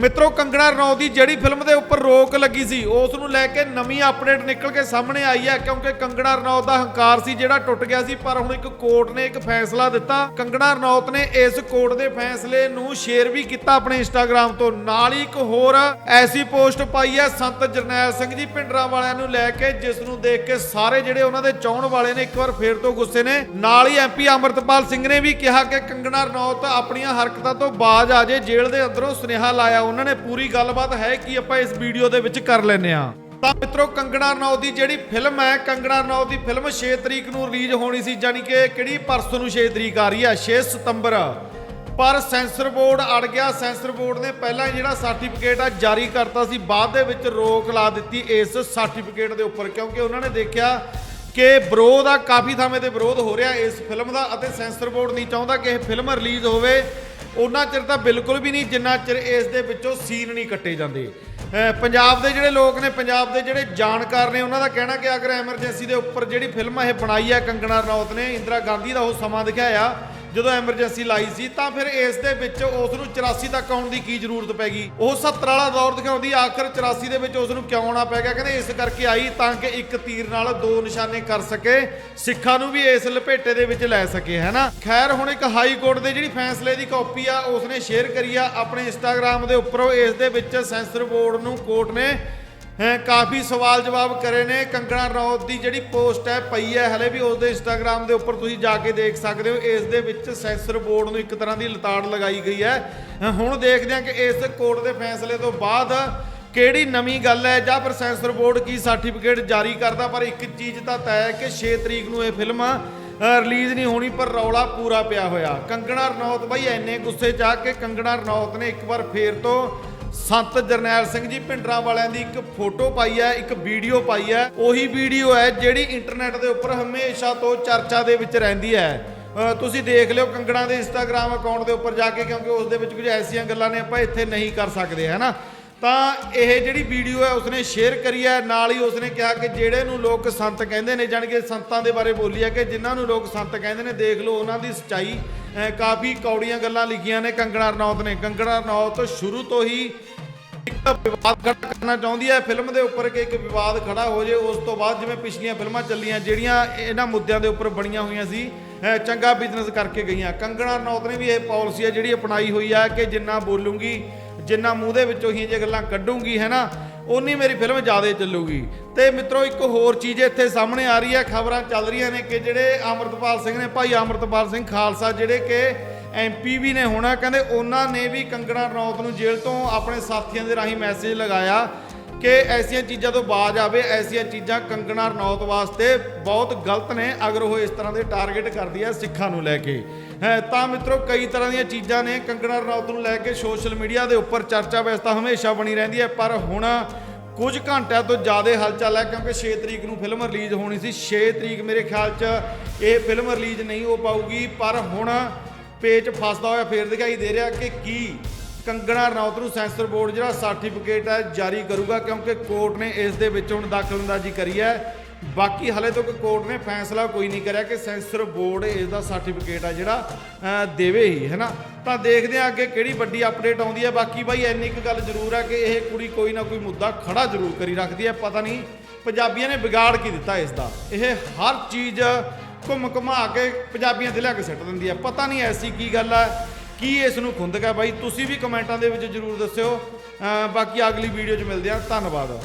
ਮਿੱਤਰੋ, ਕੰਗਣਾ ਰਣੌਤ ਦੀ ਜਿਹੜੀ ਫਿਲਮ ਦੇ ਉੱਪਰ ਰੋਕ ਲੱਗੀ ਸੀ, ਉਸ ਨੂੰ ਲੈ ਕੇ ਨਵੀਂ ਅਪਡੇਟ ਨਿਕਲ ਕੇ ਸਾਹਮਣੇ ਆਈ ਹੈ, ਕਿਉਂਕਿ ਕੰਗਣਾ ਰਣੌਤ ਦਾ ਹੰਕਾਰ ਸੀ ਜਿਹੜਾ ਟੁੱਟ ਗਿਆ ਸੀ, ਪਰ ਹੁਣ ਇੱਕ ਕੋਰਟ ਨੇ ਇੱਕ ਫੈਸਲਾ ਦਿੱਤਾ। ਕੰਗਣਾ ਰਣੌਤ ਨੇ ਇਸ ਕੋਰਟ ਦੇ ਫੈਸਲੇ ਨੂੰ ਸ਼ੇਅਰ ਵੀ ਕੀਤਾ ਆਪਣੇ ਇੰਸਟਾਗ੍ਰam ਤੋਂ। ਨਾਲ ਹੀ ਇੱਕ ਹੋਰ ਐਸੀ ਪੋਸਟ ਪਾਈ ਹੈ, ਸੰਤ ਜਰਨੈਲ ਸਿੰਘ ਜੀ ਪਿੰਡਰਾਂ ਵਾਲਿਆਂ ਨੂੰ ਲੈ ਕੇ, ਜਿਸ ਨੂੰ ਦੇਖ ਕੇ ਸਾਰੇ ਜਿਹੜੇ ਉਹਨਾਂ ਦੇ ਚਾਹਣ ਵਾਲੇ ਨੇ ਇੱਕ ਵਾਰ ਫੇਰ ਤੋਂ ਗੁੱਸੇ ਨੇ। ਨਾਲ ਹੀ ਐਮਪੀ ਅਮਰਤਪਾਲ ਸਿੰਘ ਨੇ ਵੀ ਕਿਹਾ ਕਿ ਕੰਗਣਾ ਰਣੌਤ ਆਪਣੀਆਂ ਹਰਕਤਾਂ ਤੋਂ ਬਾਜ਼ ਆ ਜੇ, ਜੇਲ੍ਹ ਦੇ ਅੰਦਰੋਂ ਸੁਨੇਹਾ ਲਾਇਆ ਉਹਨਾਂ ਨੇ ਪੂਰੀ ਗੱਲਬਾਤ ਹੈ ਕਿ ਆਪਾਂ ਇਸ ਵੀਡੀਓ ਦੇ ਵਿੱਚ ਕਰ ਲੈਨੇ ਆ ਤਾਂ ਮਿੱਤਰੋ, ਕੰਗਣਾ ਰਣੌਤ ਦੀ ਜਿਹੜੀ ਫਿਲਮ ਹੈ, ਕੰਗਣਾ ਰਣੌਤ ਦੀ ਫਿਲਮ 6 ਤਰੀਕ ਨੂੰ ਰਿਲੀਜ਼ ਹੋਣੀ ਸੀ ਯਾਨੀ ਕਿ ਕਿਹੜੀ ਪਰਸੋਂ ਨੂੰ 6 ਤਰੀਕ ਆ ਰਹੀ ਹੈ? 6 ਸਤੰਬਰ। ਪਰ ਸੈਂਸਰ ਬੋਰਡ ਅੜ ਗਿਆ। ਸੈਂਸਰ ਬੋਰਡ ਨੇ ਪਹਿਲਾਂ ਜਿਹੜਾ ਸਰਟੀਫਿਕੇਟ ਆ, ਜਾਰੀ ਕਰਤਾ ਸੀ। ਬਾਅਦ ਦੇ ਵਿੱਚ ਰੋਕ ਲਾ ਦਿੱਤੀ ਇਸ ਸਰਟੀਫਿਕੇਟ ਦੇ ਉੱਪਰ, ਕਿਉਂਕਿ ਉਹਨਾਂ ਨੇ ਦੇਖਿਆ ਕਿ ਵਿਰੋਧ ਆ, ਕਾਫੀ ਥਾਵੇਂ ਤੇ ਵਿਰੋਧ ਹੋ ਰਿਹਾ ਇਸ ਫਿਲਮ ਦਾ ਅਤੇ ਸੈਂਸਰ ਬੋਰਡ ਨਹੀਂ ਚਾਹੁੰਦਾ ਕਿ ਇਹ ਫਿਲਮ ਰਿਲੀਜ਼ ਹੋਵੇ। ਉਹਨਾਂ ਚਿਰ ਤਾਂ ਬਿਲਕੁਲ ਵੀ ਨਹੀਂ, ਜਿੰਨਾ ਚਿਰ ਇਸ ਦੇ ਵਿੱਚੋਂ ਸੀਨ ਨਹੀਂ ਕੱਟੇ ਜਾਂਦੇ। ਪੰਜਾਬ ਦੇ ਜਿਹੜੇ ਲੋਕ ਨੇ, ਪੰਜਾਬ ਦੇ ਜਿਹੜੇ ਜਾਣਕਾਰ ਨੇ, ਉਹਨਾਂ ਦਾ ਕਹਿਣਾ ਕਿ ਅਗਰ ਐਮਰਜੈਂਸੀ ਦੇ ਉੱਪਰ ਜਿਹੜੀ ਫਿਲਮ ਇਹ ਬਣਾਈ ਹੈ ਕੰਗਣਾ ਰਣੌਤ ਨੇ, ਇੰਦਰਾ ਗਾਂਧੀ ਦਾ ਉਹ ਸਮਾਂ ਦਿਖਾਇਆ। ਜਦੋਂ ਐਮਰਜੈਂਸੀ ਲਾਈ ਸੀ, ਤਾਂ ਫਿਰ ਇਸ ਦੇ ਵਿੱਚ ਉਸ ਨੂੰ 84 ਤੱਕ ਆਉਣ ਦੀ ਕੀ ਜ਼ਰੂਰਤ ਪੈ ਗਈ? ਉਹ 70 ਵਾਲਾ ਦੌਰ ਦਿਖਾਉਂਦੀ, ਆਖਰ 84 ਦੇ ਵਿੱਚ ਉਸ ਨੂੰ ਕਿਉਂ ਆਉਣਾ ਪੈ ਗਿਆ? ਕਹਿੰਦੇ, ਇਸ ਕਰਕੇ ਆਈ ਤਾਂ ਕਿ ਇੱਕ ਤੀਰ ਨਾਲ ਦੋ ਨਿਸ਼ਾਨੇ ਕਰ ਸਕੇ, ਸਿੱਖਾਂ ਨੂੰ ਵੀ ਇਸ ਲਪੇਟੇ ਦੇ ਵਿੱਚ ਲੈ ਸਕੇ, ਹੈਨਾ? ਖੈਰ, ਹੁਣ ਇੱਕ ਹਾਈ ਕੋਰਟ ਦੇ ਜਿਹੜੀ ਫੈਸਲੇ ਦੀ ਕਾਪੀ ਆ, ਉਸਨੇ ਸ਼ੇਅਰ ਕਰੀ ਆ, ਆਪਣੇ ਇੰਸਟਾਗ੍ਰam ਦੇ ਉੱਪਰ ਉਹ ਇਸ ਦੇ ਵਿੱਚ ਸੈਂਸਰ ਬੋਰਡ ਨੂੰ ਕੋਰਟ ਨੇ ਹੈ, ਕਾਫੀ ਸਵਾਲ ਜਵਾਬ ਕਰੇ ਨੇ। ਕੰਗਣਾ ਰਣੌਤ ਦੀ ਜਿਹੜੀ ਪੋਸਟ ਹੈ, ਪਈ ਹੈ ਹਲੇ ਵੀ ਉਸ ਦੇ ਇੰਸਟਾਗ੍ਰam ਦੇ ਉੱਪਰ ਤੁਸੀਂ ਜਾ ਕੇ ਦੇਖ ਸਕਦੇ ਹੋ। ਇਸ ਦੇ ਵਿੱਚ ਸੈਂਸਰ ਬੋਰਡ ਨੂੰ ਇੱਕ ਤਰ੍ਹਾਂ ਦੀ ਲਤਾੜ ਲਗਾਈ ਗਈ ਹੈ। ਹੁਣ ਦੇਖਦੇ ਹਾਂ ਕਿ ਇਸ ਕੋਰਟ ਦੇ ਫੈਸਲੇ ਤੋਂ ਬਾਅਦ ਕਿਹੜੀ ਨਵੀਂ ਗੱਲ ਹੈ ਜਾਂ ਫਿਰ ਸੈਂਸਰ ਬੋਰਡ ਕੀ ਸਰਟੀਫਿਕੇਟ ਜਾਰੀ ਕਰਦਾ। ਪਰ ਇੱਕ ਚੀਜ਼ ਤਾਂ ਤੈਅ ਹੈ ਕਿ 6 ਤਰੀਕ ਨੂੰ ਇਹ ਫਿਲਮ ਰਿਲੀਜ਼ ਨਹੀਂ ਹੋਣੀ, ਪਰ ਰੌਲਾ ਪੂਰਾ ਪਿਆ ਹੋਇਆ। ਕੰਗਣਾ ਰਣੌਤ ਬਾਈ ਐਨੇ ਗੁੱਸੇ ਚ ਆ ਕੇ ਕੰਗਣਾ ਰਣੌਤ ਨੇ ਇੱਕ ਵਾਰ ਫੇਰ ਤੋਂ ਸੰਤ ਜਰਨੈਲ ਸਿੰਘ ਜੀ ਭਿੰਡਰਾਂ ਵਾਲਿਆਂ ਦੀ ਇੱਕ ਫੋਟੋ ਪਾਈ ਹੈ, ਇੱਕ ਵੀਡੀਓ ਪਾਈ ਹੈ। ਉਹੀ ਵੀਡੀਓ ਹੈ ਜਿਹੜੀ ਇੰਟਰਨੈਟ ਦੇ ਉੱਪਰ ਹਮੇਸ਼ਾ ਤੋਂ ਚਰਚਾ ਦੇ ਵਿੱਚ ਰਹਿੰਦੀ ਹੈ। ਤੁਸੀਂ ਦੇਖ ਲਿਓ ਕੰਗਣਾ ਦੇ ਇੰਸਟਾਗ੍ਰam ਅਕਾਊਂਟ ਦੇ ਉੱਪਰ ਜਾ ਕੇ, ਕਿਉਂਕਿ ਉਸ ਦੇ ਵਿੱਚ ਕੁਝ ਐਸੀਆਂ ਗੱਲਾਂ ਨੇ ਆਪਾਂ ਇੱਥੇ ਨਹੀਂ ਕਰ ਸਕਦੇ, ਹੈ ਨਾ? ਤਾਂ ਇਹ ਜਿਹੜੀ ਵੀਡੀਓ ਹੈ ਉਸਨੇ ਸ਼ੇਅਰ ਕਰੀ ਹੈ, ਨਾਲ ਹੀ ਉਸਨੇ ਕਿਹਾ ਕਿ ਜਿਹੜੇ ਨੂੰ ਲੋਕ ਸੰਤ ਕਹਿੰਦੇ ਨੇ, ਜਾਣੀ ਕਿ ਸੰਤਾਂ ਦੇ ਬਾਰੇ ਬੋਲੀ ਹੈ ਕਿ ਜਿਨ੍ਹਾਂ ਨੂੰ ਲੋਕ ਸੰਤ ਕਹਿੰਦੇ ਨੇ, ਦੇਖ ਲਓ ਉਹਨਾਂ ਦੀ ਸੱਚਾਈ ਕਾਫੀ ਕੌੜੀਆਂ ਗੱਲਾਂ ਲਿਖੀਆਂ ਨੇ, ਕੰਗਣਾ ਰਣੌਤ ਨੇ। ਕੰਗਣਾ ਰਣੌਤ ਸ਼ੁਰੂ ਤੋਂ ਹੀ ਇੱਕ ਵਿਵਾਦ ਖੜਾ ਕਰਨਾ ਚਾਹੁੰਦੀ ਹੈ। ਫਿਲਮ ਦੇ ਉੱਪਰ ਕਿ ਇੱਕ ਵਿਵਾਦ ਖੜਾ ਹੋ ਜੇ, ਉਸ ਤੋਂ ਬਾਅਦ ਜਿਵੇਂ ਪਿਛਲੀਆਂ ਫਿਲਮਾਂ ਚੱਲੀਆਂ, ਜਿਹੜੀਆਂ ਇਹਨਾਂ ਮੁੱਦਿਆਂ ਦੇ ਉੱਪਰ ਬਣੀਆਂ ਹੋਈਆਂ ਸੀ ਚੰਗਾ ਬਿਜ਼ਨਸ ਕਰਕੇ ਗਈਆਂ। ਕੰਗਣਾ ਰਣੌਤ ਨੇ ਵੀ ਇਹ ਪਾਲਿਸੀ ਹੈ ਜਿਹੜੀ ਅਪਣਾਈ ਹੋਈ ਹੈ ਕਿ ਜਿੰਨਾ ਬੋਲੂੰਗੀ ਜਿੰਨਾ ਮੂੰਹ ਦੇ ਵਿੱਚੋਂ ਹੀ ਜੇ ਗੱਲਾਂ ਕੱਢੂਗੀ, ਹੈ ਨਾ ਉਨੀ ਮੇਰੀ ਫਿਲਮ ਜ਼ਿਆਦਾ ਚੱਲੂਗੀ। ਤੇ ਮਿੱਤਰੋ, ਇੱਕ ਹੋਰ ਚੀਜ਼ ਇੱਥੇ ਸਾਹਮਣੇ ਆ ਰਹੀ ਹੈ, ਖਬਰਾਂ ਚੱਲ ਰਹੀਆਂ ਨੇ ਕਿ ਜਿਹੜੇ ਅਮਰਤਪਾਲ ਸਿੰਘ ਨੇ, ਭਾਈ ਅਮਰਤਪਾਲ ਸਿੰਘ ਖਾਲਸਾ, ਜਿਹੜੇ ਕਿ ਐਮਪੀ ਵੀ ਨੇ ਹੋਣਾ, ਕਹਿੰਦੇ ਉਹਨਾਂ ਨੇ ਵੀ ਕੰਗਣਾ ਰਣੌਤ ਨੂੰ ਜੇਲ੍ਹ ਤੋਂ ਆਪਣੇ ਸਾਥੀਆਂ ਦੇ ਰਾਹੀਂ ਮੈਸੇਜ ਲਗਾਇਆ ਕਿ ਐਸੀਆਂ ਚੀਜ਼ਾਂ ਤੋਂ ਬਾਜ ਆਵੇ, ਐਸੀਆਂ ਚੀਜ਼ਾਂ ਕੰਗਣਾ ਰਣੌਤ ਵਾਸਤੇ ਬਹੁਤ ਗਲਤ ਨੇ, ਅਗਰ ਉਹ ਇਸ ਤਰ੍ਹਾਂ ਦੇ ਟਾਰਗੇਟ ਕਰਦੀ ਹੈ ਸਿੱਖਾਂ ਨੂੰ ਲੈ ਕੇ। ਹੈ, ਤਾਂ ਮਿੱਤਰੋ, ਕਈ ਤਰ੍ਹਾਂ ਦੀਆਂ ਚੀਜ਼ਾਂ ਨੇ ਕੰਗਣਾ ਰਣੌਤ ਨੂੰ ਲੈ ਕੇ ਸੋਸ਼ਲ ਮੀਡੀਆ ਦੇ ਉੱਪਰ ਚਰਚਾ ਵੈਸੇ ਤਾਂ ਹਮੇਸ਼ਾ ਬਣੀ ਰਹਿੰਦੀ ਹੈ, ਪਰ ਹੁਣ ਕੁਝ ਘੰਟਿਆਂ ਤੋਂ ਜ਼ਿਆਦਾ ਹਲਚਲ ਹੈ, ਕਿਉਂਕਿ 6 ਤਰੀਕ ਨੂੰ ਫਿਲਮ ਰਿਲੀਜ਼ ਹੋਣੀ ਸੀ। 6 ਤਰੀਕ ਮੇਰੇ ਖਿਆਲ 'ਚ ਇਹ ਫਿਲਮ ਰਿਲੀਜ਼ ਨਹੀਂ ਹੋ ਪਾਊਗੀ, ਪਰ ਹੁਣ ਪੇਚ ਫਸਦਾ ਹੋਇਆ ਫੇਰ ਦਿਖਾਈ ਦੇ ਰਿਹਾ ਕਿ ਕੀ ਕੰਗਣਾ ਰਣੌਤ ਨੂੰ ਸੈਂਸਰ ਬੋਰਡ ਜਿਹੜਾ ਸਰਟੀਫਿਕੇਟ ਹੈ ਜਾਰੀ ਕਰੂਗਾ ਕਿਉਂਕਿ ਕੋਰਟ ਨੇ ਇਸ ਦੇ ਵਿੱਚ ਹੁਣ ਦਖਲਅੰਦਾਜ਼ੀ ਕਰੀ ਹੈ। ਬਾਕੀ ਹਲੇ ਤੱਕ ਕੋਰਟ ਨੇ ਫੈਸਲਾ ਕੋਈ ਨਹੀਂ ਕਰਿਆ ਕਿ ਸੈਂਸਰ ਬੋਰਡ ਇਸ ਦਾ ਸਰਟੀਫਿਕੇਟ ਆ ਜਿਹੜਾ ਦੇਵੇ ਹੀ ਹੈਨਾ ਤਾਂ ਦੇਖਦੇ ਹਾਂ ਅੱਗੇ ਕਿਹੜੀ ਵੱਡੀ ਅਪਡੇਟ ਆਉਂਦੀ ਹੈ। ਬਾਕੀ ਬਾਈ, ਇੰਨੀ ਕੁ ਗੱਲ ਜ਼ਰੂਰ ਹੈ ਕਿ ਇਹ ਕੁੜੀ ਕੋਈ ਨਾ ਕੋਈ ਮੁੱਦਾ ਖੜਾ ਜ਼ਰੂਰ ਕਰੀ ਰੱਖਦੀ ਹੈ। ਪਤਾ ਨਹੀਂ ਪੰਜਾਬੀਆਂ ਨੇ ਵਿਗਾੜ ਕੀ ਦਿੱਤਾ ਇਸ ਦਾ। ਇਹ ਹਰ ਚੀਜ਼ ਘੁੰਮ ਘੁਮਾ ਕੇ ਪੰਜਾਬੀਆਂ ਦੇ ਲਿਆ ਕੇ ਸਿੱਟ ਦਿੰਦੀ ਹੈ। ਪਤਾ ਨਹੀਂ ਐਸੀ ਕੀ ਗੱਲ ਹੈ। ਕੀ ਇਸ ਨੂੰ ਖੁੰਦਕ ਹੈ ਬਾਈ? ਤੁਸੀਂ ਵੀ ਕਮੈਂਟਾਂ ਦੇ ਵਿੱਚ ਜਰੂਰ ਦੱਸਿਓ। ਬਾਕੀ ਅਗਲੀ ਵੀਡੀਓ 'ਚ ਮਿਲਦੇ ਹਾਂ। ਧੰਨਵਾਦ।